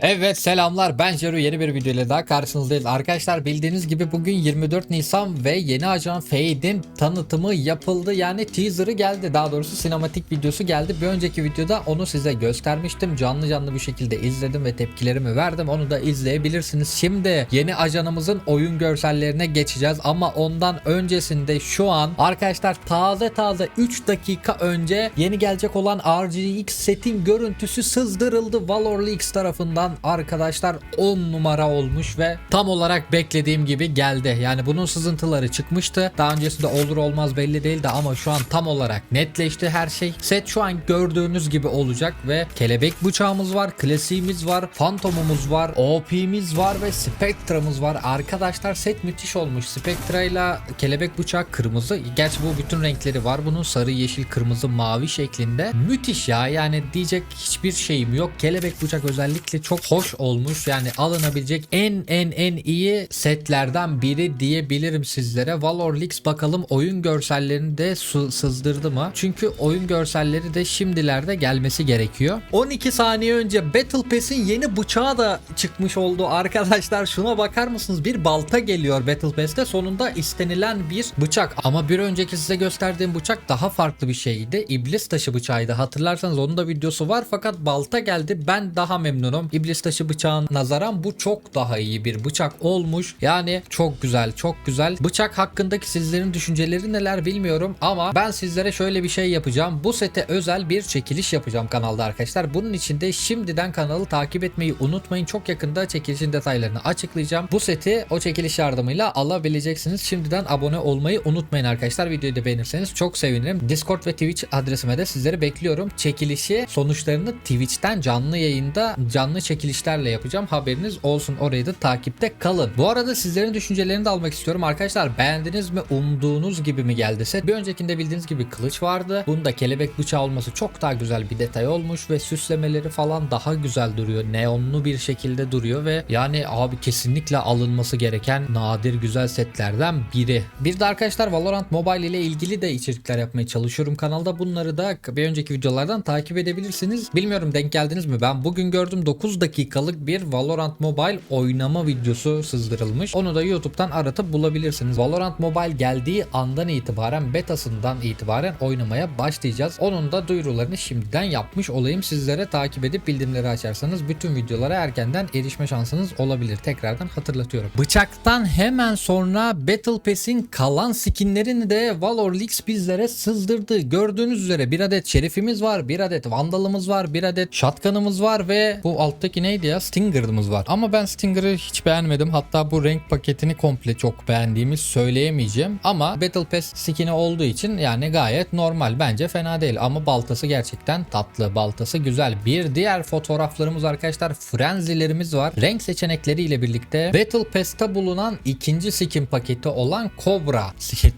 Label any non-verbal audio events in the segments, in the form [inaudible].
Evet selamlar ben Jeru yeni bir video ile daha karşınızdayız. Arkadaşlar bildiğiniz gibi bugün 24 Nisan ve yeni ajan Fade'in tanıtımı yapıldı. Yani teaser'ı geldi daha doğrusu sinematik videosu geldi. Bir önceki videoda onu size göstermiştim. Canlı canlı bir şekilde izledim ve tepkilerimi verdim. Onu da izleyebilirsiniz. Şimdi yeni ajanımızın oyun görsellerine geçeceğiz. Ama ondan öncesinde şu an arkadaşlar taze taze 3 dakika önce yeni gelecek olan RGX setin görüntüsü sızdırıldı Valor Leaks tarafından arkadaşlar 10 numara olmuş ve tam olarak beklediğim gibi geldi. Yani bunun sızıntıları çıkmıştı. Daha öncesinde olur olmaz belli değildi ama şu an tam olarak netleşti her şey. Set şu an gördüğünüz gibi olacak ve kelebek bıçağımız var, klasiğimiz var, fantomumuz var, OP'miz var ve Spectra'mız var. Arkadaşlar set müthiş olmuş. Spectra ile kelebek bıçağı kırmızı. Gerçi bu bütün renkleri var. Bunun sarı, yeşil, kırmızı, mavi şeklinde. Müthiş ya. Yani diyecek hiçbir şeyim yok. Kelebek bıçak özellikle çok hoş olmuş. Yani alınabilecek en en en iyi setlerden biri diyebilirim sizlere. Valor Leaks bakalım oyun görsellerini de sızdırdı mı? Çünkü oyun görselleri de şimdilerde gelmesi gerekiyor. 12 saniye önce Battle Pass'in yeni bıçağı da çıkmış oldu arkadaşlar. Şuna bakar mısınız? Bir balta geliyor Battle Pass'te. Sonunda istenilen bir bıçak. Ama bir önceki size gösterdiğim bıçak daha farklı bir şeydi. İblis taşı bıçağıydı. Hatırlarsanız onun da videosu var fakat balta geldi. Ben daha memnunum. İblis taşı bıçağın nazaran bu çok daha iyi bir bıçak olmuş. Yani çok güzel, çok güzel. Bıçak hakkındaki sizlerin düşünceleri neler bilmiyorum ama ben sizlere şöyle bir şey yapacağım. Bu sete özel bir çekiliş yapacağım kanalda arkadaşlar. Bunun için de şimdiden kanalı takip etmeyi unutmayın. Çok yakında çekilişin detaylarını açıklayacağım. Bu seti o çekiliş yardımıyla alabileceksiniz. Şimdiden abone olmayı unutmayın arkadaşlar. Videoyu da beğenirseniz çok sevinirim. Discord ve Twitch adresime de sizleri bekliyorum. Çekilişi sonuçlarını Twitch'ten canlı yayında canlı çekilişlerle yapacağım. Haberiniz olsun. Orayı da takipte kalın. Bu arada sizlerin düşüncelerini de almak istiyorum. Arkadaşlar beğendiniz mi? Umduğunuz gibi mi geldi set? Bir öncekinde bildiğiniz gibi kılıç vardı. Bunda kelebek bıçağı olması çok daha güzel bir detay olmuş ve süslemeleri falan daha güzel duruyor. Neonlu bir şekilde duruyor ve yani abi kesinlikle alınması gereken nadir güzel setlerden biri. Bir de arkadaşlar Valorant Mobile ile ilgili de içerikler yapmaya çalışıyorum kanalda. Bunları da bir önceki videolardan takip edebilirsiniz. Bilmiyorum denk geldiniz mi? Ben bugün gördüm 9 dakikalık bir Valorant Mobile oynama videosu sızdırılmış. Onu da YouTube'dan aratıp bulabilirsiniz. Valorant Mobile geldiği andan itibaren betasından itibaren oynamaya başlayacağız. Onun da duyurularını şimdiden yapmış olayım. Sizlere takip edip bildirimleri açarsanız bütün videolara erkenden erişme şansınız olabilir. Tekrardan hatırlatıyorum. Bıçaktan hemen sonra Battle Pass'in kalan skinlerini de Valor Leaks bizlere sızdırdı. Gördüğünüz üzere bir adet şerifimiz var, bir adet vandalımız var, bir adet shotgun'ımız var ve bu alttaki neydi ya? Stinger'ımız var. Ama ben Stinger'ı hiç beğenmedim. Hatta bu renk paketini komple çok beğendiğimi söyleyemeyeceğim. Ama Battle Pass skin'i olduğu için yani gayet normal. Bence fena değil. Ama baltası gerçekten tatlı. Baltası güzel. Bir diğer fotoğraflarımız arkadaşlar frenzilerimiz var. Renk seçenekleriyle birlikte Battle Pass'ta bulunan ikinci skin paketi olan Cobra.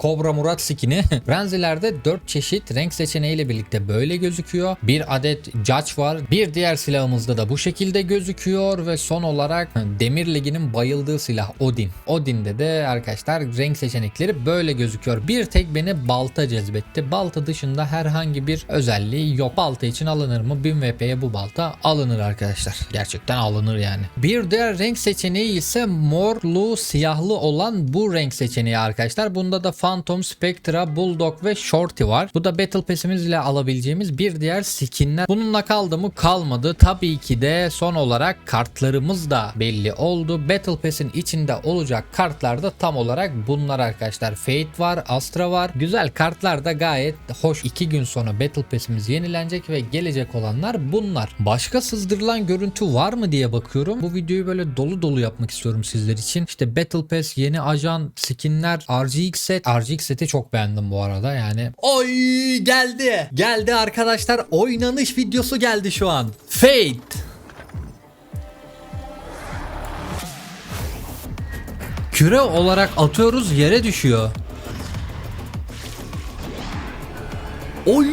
Cobra Murat skin'i. [laughs] Frenzilerde 4 çeşit renk seçeneğiyle birlikte böyle gözüküyor. Bir adet Judge var. Bir diğer silahımızda da bu şekilde gözüküyor ve son olarak Demir Ligi'nin bayıldığı silah Odin. Odin'de de arkadaşlar renk seçenekleri böyle gözüküyor. Bir tek beni balta cezbetti. Balta dışında herhangi bir özelliği yok. Balta için alınır mı? 1000 VP'ye bu balta alınır arkadaşlar. Gerçekten alınır yani. Bir diğer renk seçeneği ise morlu siyahlı olan bu renk seçeneği arkadaşlar. Bunda da Phantom, Spectra, Bulldog ve Shorty var. Bu da Battle Pass'imiz ile alabileceğimiz bir diğer skinler. Bununla kaldı mı? Kalmadı. Tabii ki de son olarak kartlarımız da belli oldu. Battle Pass'in içinde olacak kartlar da tam olarak bunlar arkadaşlar. Fate var, Astra var. Güzel kartlar da gayet hoş. 2 gün sonra Battle Pass'imiz yenilenecek ve gelecek olanlar bunlar. Başka sızdırılan görüntü var mı diye bakıyorum. Bu videoyu böyle dolu dolu yapmak istiyorum sizler için. İşte Battle Pass, yeni ajan, skinler, RGX set. RGX seti çok beğendim bu arada yani. Oy geldi. Geldi arkadaşlar. Oynanış videosu geldi şu an. Fate. Küre olarak atıyoruz yere düşüyor. Oy!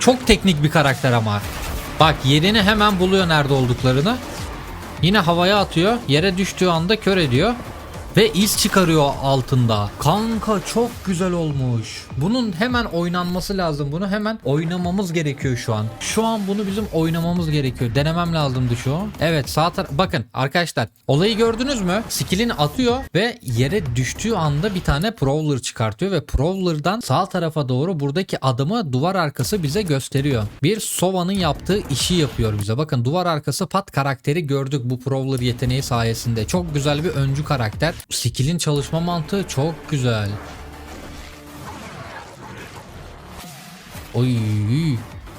Çok teknik bir karakter ama. Bak yerini hemen buluyor nerede olduklarını. Yine havaya atıyor. Yere düştüğü anda kör ediyor. Ve iz çıkarıyor altında. Kanka çok güzel olmuş. Bunun hemen oynanması lazım. Bunu hemen oynamamız gerekiyor şu an. Şu an bunu bizim oynamamız gerekiyor. Denemem lazımdı şu an. Evet sağ taraf. Bakın arkadaşlar olayı gördünüz mü? Skill'ini atıyor ve yere düştüğü anda bir tane Prowler çıkartıyor ve Prowler'dan sağ tarafa doğru buradaki adımı duvar arkası bize gösteriyor. Bir Sova'nın yaptığı işi yapıyor bize. Bakın duvar arkası pat karakteri gördük bu Prowler yeteneği sayesinde. Çok güzel bir öncü karakter. Skill'in çalışma mantığı çok güzel. Oy.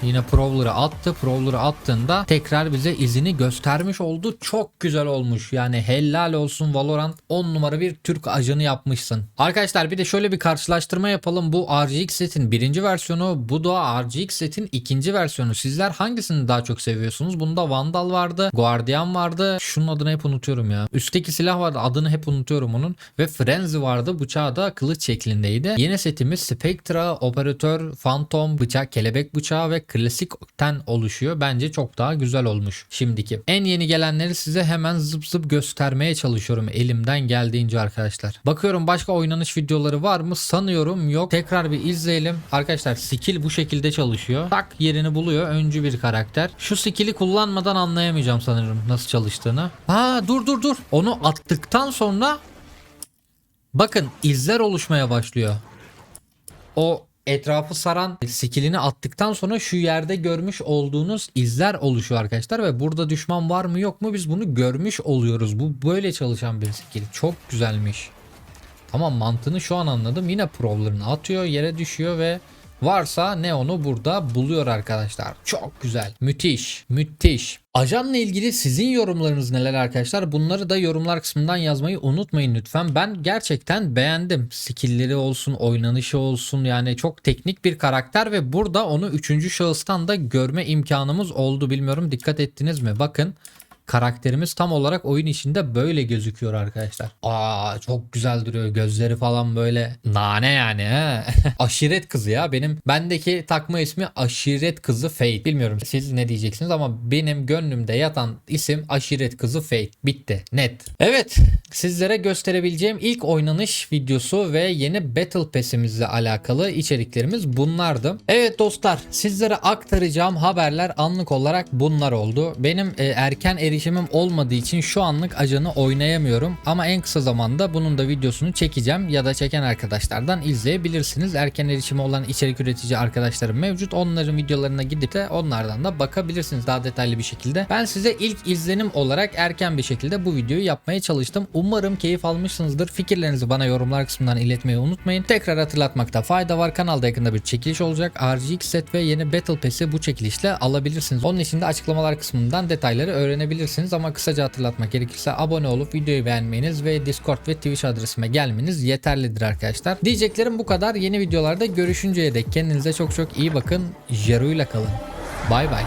Yine Prowler'ı attı. Prowler'ı attığında tekrar bize izini göstermiş oldu. Çok güzel olmuş. Yani helal olsun Valorant 10 numara bir Türk ajanı yapmışsın. Arkadaşlar bir de şöyle bir karşılaştırma yapalım. Bu RGX setin birinci versiyonu. Bu da RGX setin ikinci versiyonu. Sizler hangisini daha çok seviyorsunuz? Bunda Vandal vardı. Guardian vardı. Şunun adını hep unutuyorum ya. Üstteki silah vardı. Adını hep unutuyorum onun. Ve Frenzy vardı. Bıçağı da kılıç şeklindeydi. Yeni setimiz Spectra, Operatör, Phantom, bıçak, kelebek bıçağı ve klasikten oluşuyor. Bence çok daha güzel olmuş şimdiki. En yeni gelenleri size hemen zıp zıp göstermeye çalışıyorum elimden geldiğince arkadaşlar. Bakıyorum başka oynanış videoları var mı? Sanıyorum yok. Tekrar bir izleyelim. Arkadaşlar skill bu şekilde çalışıyor. Tak yerini buluyor. Öncü bir karakter. Şu skill'i kullanmadan anlayamayacağım sanırım nasıl çalıştığını. Ha dur dur dur. Onu attıktan sonra bakın izler oluşmaya başlıyor. O etrafı saran skillini attıktan sonra şu yerde görmüş olduğunuz izler oluşuyor arkadaşlar ve burada düşman var mı yok mu biz bunu görmüş oluyoruz. Bu böyle çalışan bir skill. Çok güzelmiş. Tamam mantığını şu an anladım. Yine Prowler'ını atıyor yere düşüyor ve varsa ne onu burada buluyor arkadaşlar. Çok güzel. Müthiş. Müthiş. Ajanla ilgili sizin yorumlarınız neler arkadaşlar? Bunları da yorumlar kısmından yazmayı unutmayın lütfen. Ben gerçekten beğendim. Skill'leri olsun, oynanışı olsun yani çok teknik bir karakter ve burada onu üçüncü şahıstan da görme imkanımız oldu. Bilmiyorum dikkat ettiniz mi? Bakın karakterimiz tam olarak oyun içinde böyle gözüküyor arkadaşlar. Aa çok güzel duruyor. Gözleri falan böyle nane yani he. [laughs] aşiret kızı ya. Benim bendeki takma ismi aşiret kızı Fate. Bilmiyorum siz ne diyeceksiniz ama benim gönlümde yatan isim aşiret kızı Fate. Bitti. Net. Evet. Sizlere gösterebileceğim ilk oynanış videosu ve yeni Battle Pass'imizle alakalı içeriklerimiz bunlardı. Evet dostlar sizlere aktaracağım haberler anlık olarak bunlar oldu. Benim e, erken erişimim olmadığı için şu anlık ajanı oynayamıyorum ama en kısa zamanda bunun da videosunu çekeceğim ya da çeken arkadaşlardan izleyebilirsiniz. Erken erişimi olan içerik üretici arkadaşlarım mevcut. Onların videolarına gidip de onlardan da bakabilirsiniz daha detaylı bir şekilde. Ben size ilk izlenim olarak erken bir şekilde bu videoyu yapmaya çalıştım. Umarım keyif almışsınızdır. Fikirlerinizi bana yorumlar kısmından iletmeyi unutmayın. Tekrar hatırlatmakta fayda var. Kanalda yakında bir çekiliş olacak. RGX set ve yeni Battle Pass'i bu çekilişle alabilirsiniz. Onun için de açıklamalar kısmından detayları öğrenebilirsiniz ama kısaca hatırlatmak gerekirse abone olup videoyu beğenmeniz ve Discord ve Twitch adresime gelmeniz yeterlidir arkadaşlar. Diyeceklerim bu kadar. Yeni videolarda görüşünceye dek kendinize çok çok iyi bakın. Jeru ile kalın. Bay bay.